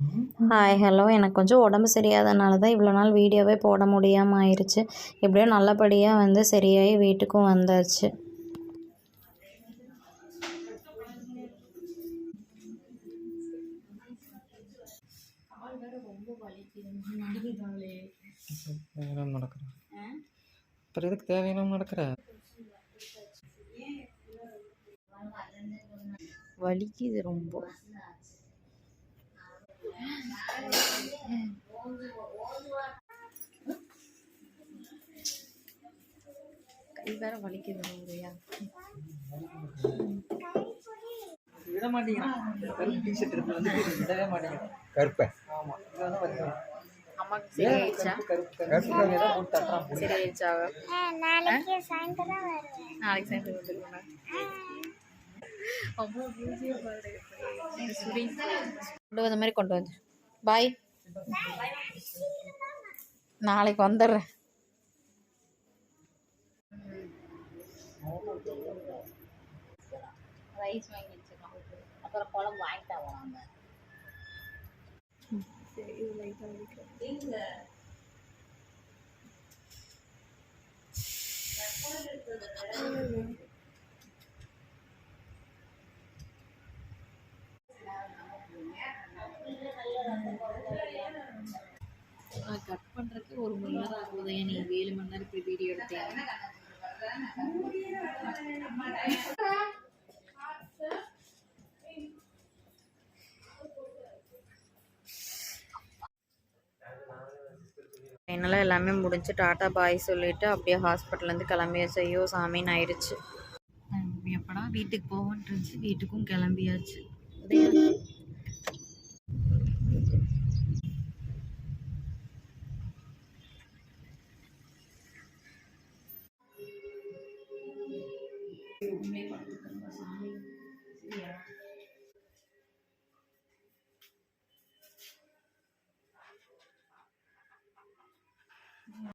Hi hello எனக்கு கொஞ்சம் உடம்பு சரியாதனால தான் இவ்வளோ நாள் வீடியோவே போட முடியாமல் ஆயிடுச்சு எப்படியோ நல்லபடியாக வந்து சரியாகி வீட்டுக்கும் வந்தாச்சு. அப்புறம் எதுக்கு நடக்கிற? வலிக்குது ரொம்ப. கை வேற வலிக்குது ரொம்பயா விட மாட்டேங்கிறான். கருப்பு டிஷர்ட் எடுத்து வந்து விடவே மாட்டேங்கிறான். கருப்பை. ஆமா இது வந்து அம்மாக்கு சரியாயிடுச்சா. சரியாயிடுச்சா நாளைக்கு சாயந்தரம் நாளைக்கு கொண்டு வந்த மாதிரி கொண்டு வந்து. பாய். நாளைக்கு வந்துடுறேன். ரைஸ் வாங்கி வச்சிருக்கோம். அப்புறம் குழம்பு வாங்கிட்டா வாங்க கட் பண்ணுறதுக்கு ஒரு மணி நேரம் ஆகுது நீ ஏழு மணி நேரம் இப்படி வீடியோ எடுத்தீங்க. ஃபைனலாக எல்லாமே முடிஞ்சு டாட்டா பாய் சொல்லிவிட்டு அப்படியே ஹாஸ்பிட்டல்லேருந்து கிளம்பியாச்சு. ஐயோ சாமின்னு ஆயிடுச்சு எப்படா வீட்டுக்கு போவோன்ட்டு இருந்துச்சு. வீட்டுக்கும் கிளம்பியாச்சு. may pagkutang ba sa amin? Siya.